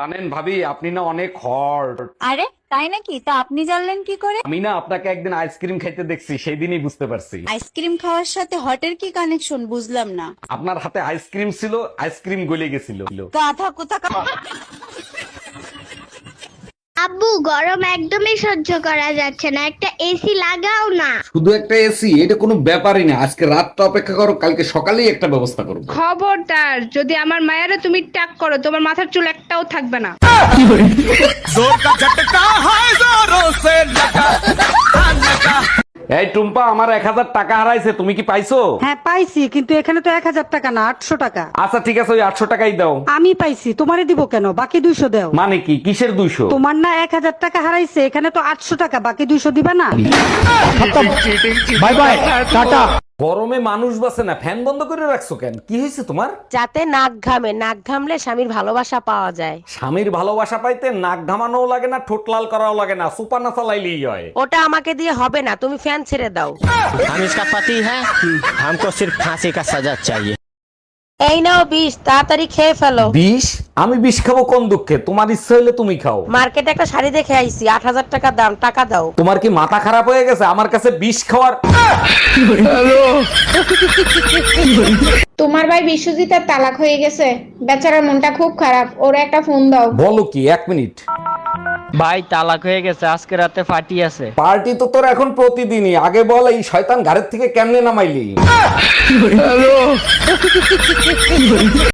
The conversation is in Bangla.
জানেন ভাবি আপনি না অনেক হট আরে তাই নাকি? তা আপনি জানলেন কি করে? আমি না আপনাকে একদিন আইসক্রিম খাইতে দেখছি সেই দিনই বুঝতে পারছি। আইসক্রিম খাওয়ার সাথে হটের কি কানেকশন বুঝলাম না। আপনার হাতে আইসক্রিম ছিল আইসক্রিম গলে গেছিল। গাধা কোথাকা আব্বু গরম একদমই সহ্য করা যাচ্ছে না। একটা এসি লাগাও না। শুধু একটা এসি এটা কোনো ব্যাপারই না। আজকে রাতটা অপেক্ষা করো কালকে সকালেই একটা ব্যবস্থা করব। খবরদার যদি আমার মায়েরা তুমি ট্যাগ করো তোমার মাথার চুল একটাও থাকবে না। এই টুম্পা আমার এক হাজার টাকা হারাইছে তুমি কি পাইছো? হ্যাঁ পাইছি কিন্তু এখানে তো এক হাজার টাকা না আটশো টাকা। আচ্ছা ঠিক আছে ওই আটশো টাকাই দাও। আমি পাইছি তোমারে দিব কেন? বাকি দুইশো দাও। মানে কি? কিসের দুইশো? তোমার না এক হাজার টাকা হারাইছে এখানে তো আটশো টাকা বাকি দুইশো দিবা না? Bye bye tata. গরমে মানুষ বাসে না ফ্যান বন্ধ করে রাখছো কেন কি হয়েছে তোমার যাতে নাক ঘামে নাক ঘামলে স্বামীর ভালোবাসা পাওয়া যায় স্বামীর ভালোবাসা পাইতে নাক ঘামানোও লাগে না ঠোঁট লাল করাও লাগে না সুপার না চালাইলেই হয় ওটা আমাকে দিয়ে হবে না তুমি ফ্যান ছেড়ে দাও हम इसका पति है हमको सिर्फ फांसी का सजा चाहिए এই নাও বিষ তাড়াতাড়ি খেয়ে ফেলো। বিষ? আমি বিষ খাব কোন দুঃখে? তোমার ইচ্ছা হইলে তুমি খাও। মার্কেটে একটা শাড়ি দেখে আইছি আট হাজার টাকা দাম টাকা দাও। তোমার কি মাথা খারাপ হয়ে গেছে? আমার কাছে বিষ খাওয়ার তোমার ভাই বিশ্বজিতের তালাক হয়ে গেছে। বেচারার মনটা খুব খারাপ ওর একটা ফোন দাও। বলো কি এক মিনিট। ভাই তালাক হয়ে গেছে আজকে রাতে পার্টি আছে। পার্টি তো তোর এখন প্রতিদিনই। আগে বল এই শয়তান ঘাড়ের থেকে কেমনে নামাইলি?